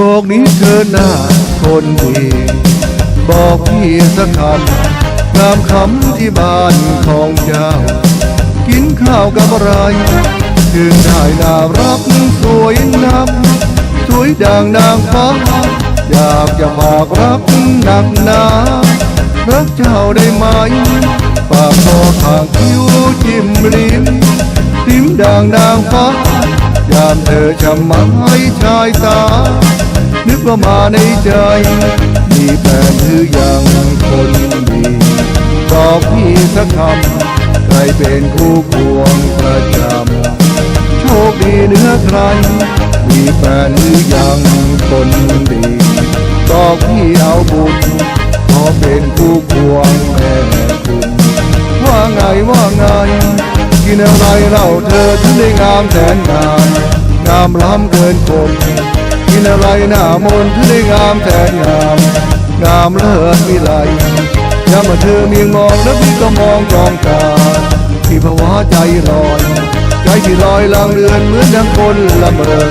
บอกนี้เธอหน้าคนดีบอกพี่สักคำงามคำที่บ้านของเจ้า กินข้าวกับอะไรถึงได้น่ารักสวยนักสวยดังนางฟ้า อยากจะฝากรักหนักหนารักเจ้าได้ไหมปากคอข้างคิ้วจิ้มลิ้มลิ้มดังนางฟ้ายามเธอจะมาให้ชายตา นึกว่ามาในใจ มีแฟนหรือยังคนดีบอกพี่สักคำใครเป็นคู่ควงประจำโชคดีเหนือใคร มีแฟนหรือยังคนดีบอกพี่เอาบุญขอเป็นคู่ควงแม่คุณว่าไงว่าไง กินอะไรเล่าเธอถึงได้งามแสนงามงามล้ำเกินคน กินอะไรหน้ามนต์ถึงได้งามแสนงาม งามเลิศวิไลยามมาเธอเมียงมองแล้วพี่ก็มองจองตาที่ภาวะใจลอยใจที่ลอยลางเรือนเหมือนดังคนละเมอ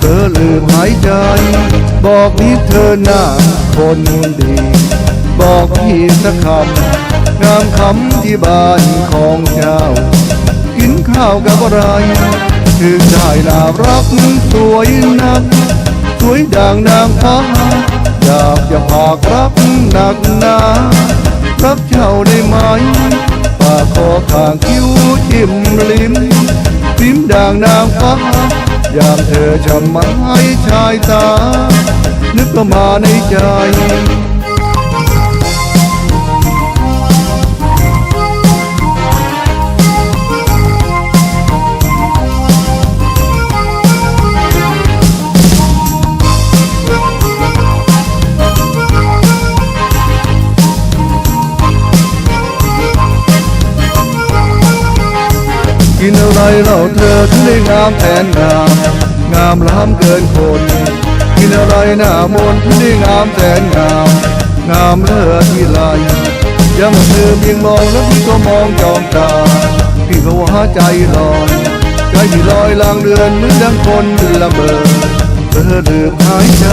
เธอลืมหายใจ บอกนิดเธอหน้าคนดี บอกพี่สักคำงามคำที่บ้านของเจ้า กินข้าวกับอะไรถึงได้น่ารักสวยนัก วยดังนางฟ้าอยากจะพากรักหนักหนารักเจ้าได้ไหมปากคอข้างคิ้วจิ้มลิ้มปิ้มดังนางฟ้ายามเธอจะมาให้ชายตานึกก็มาในใจ กินอะไรเล่าเธอถึงได้งามแสนงาม งามล้ำเกินคน กินอะไรหน้ามนถึงได้งามแสนงาม งามเลิศที่ไรยามเธอเพียงมองแล้วพี่ก็มองจองตา พี่ก็ว่าใจลอยใจที่ลอยลางเดือนเหมือนดังคนละเมอเธอลืมหายใจ